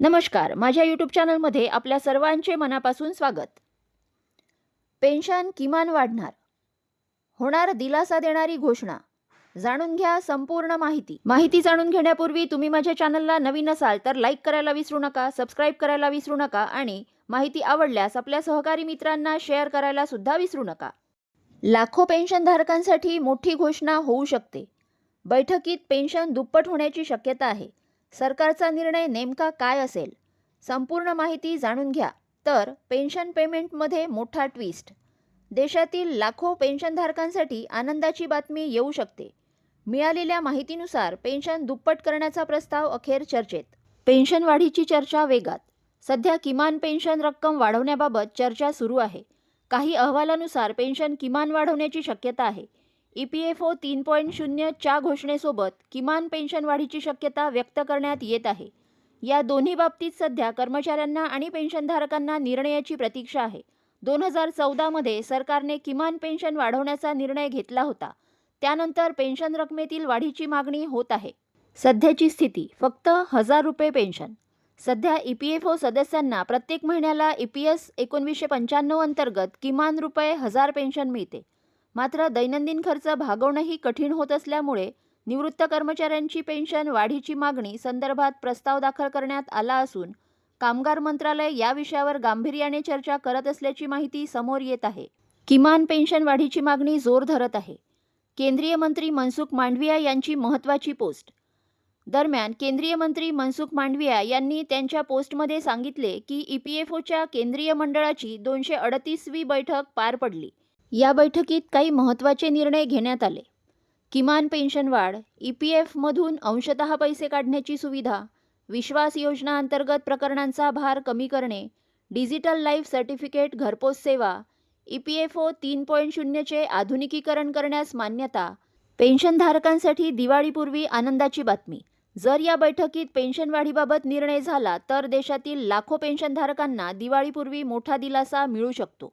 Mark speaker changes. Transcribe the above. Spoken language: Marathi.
Speaker 1: नमस्कार. माझ्या यूट्यूब चॅनलमध्ये आपल्या सर्वांचे मनापासून स्वागत. पेन्शन किमान वाढणार. होणार दिलासा देणारी घोषणा. जाणून घ्या संपूर्ण माहिती. माहिती जाणून घेण्यापूर्वी तुम्ही माझ्या चॅनलला नवीन असाल तर लाईक करायला विसरू नका सबस्क्राईब करायला विसरू नका आणि माहिती आवडल्यास आपल्या सहकारी मित्रांना शेअर करायला सुद्धा विसरू नका. लाखो पेन्शनधारकांसाठी मोठी घोषणा होऊ शकते. बैठकीत पेन्शन दुप्पट होण्याची शक्यता आहे. सरकारचा निर्णय नेमका काय असेल? संपूर्ण माहिती जाणून घ्या. तर पेन्शन पेमेंटमध्ये मोठा ट्विस्ट. देशातील लाखो पेन्शनधारकांसाठी आनंदाची बातमी येऊ शकते. मिळालेल्या माहितीनुसार पेन्शन दुप्पट करण्याचा प्रस्ताव अखेर चर्चेत. पेन्शन वाढीची चर्चा वेगात. सध्या किमान पेन्शन रक्कम वाढवण्याबाबत चर्चा सुरू आहे. काही अहवालानुसार पेन्शन किमान वाढवण्याची शक्यता आहे. ई पी एफ ओ तीन पॉईंट शून्यच्या घोषणेसोबत किमान पेन्शन वाढीची शक्यता व्यक्त करण्यात येत आहे. या दोन्ही बाबतीत सध्या कर्मचाऱ्यांना आणि पेन्शनधारकांना निर्णयाची प्रतीक्षा आहे. दोन हजार चौदामध्ये सरकारने किमान पेन्शन वाढवण्याचा निर्णय घेतला होता. त्यानंतर पेन्शन रकमेतील वाढीची मागणी होत आहे. सध्याची स्थिती फक्त हजार रुपये पेन्शन. सध्या ई पी एफ ओ सदस्यांना प्रत्येक महिन्याला ई पी एस एकोणवीसशे पंच्याण्णव अंतर्गत किमान रुपये हजार पेन्शन मिळते. मात्र दैनंदिन खर्च भागवणंही कठीण होत असल्यामुळे निवृत्त कर्मचाऱ्यांची पेन्शन वाढीची मागणी संदर्भात प्रस्ताव दाखल करण्यात आला असून कामगार मंत्रालय या विषयावर गांभीर्याने चर्चा करत असल्याची माहिती समोर येत आहे. किमान पेन्शन वाढीची मागणी जोर धरत आहे. केंद्रीय मंत्री मनसुख मांडविया यांची महत्त्वाची पोस्ट. दरम्यान केंद्रीय मंत्री मनसुख मांडविया यांनी त्यांच्या पोस्टमध्ये सांगितले की ई पी एफ ओच्या केंद्रीय मंडळाची दोनशे अडतीसवी बैठक पार पडली. या बैठकीत काही महत्त्वाचे निर्णय घेण्यात आले. किमान पेन्शन वाढ ई पी एफमधून अंशतः पैसे काढण्याची सुविधा विश्वास योजना अंतर्गत प्रकरणांचा भार कमी करणे डिजिटल लाईफ सर्टिफिकेट घरपोच सेवा ई पी एफ ओ तीन पॉईंट शून्यचे आधुनिकीकरण करण्यास मान्यता पेन्शनधारकांसाठी दिवाळीपूर्वी आनंदाची बातमी. जर या बैठकीत पेन्शन वाढीबाबत निर्णय झाला तर देशातील लाखो पेन्शनधारकांना दिवाळीपूर्वी मोठा दिलासा मिळू शकतो.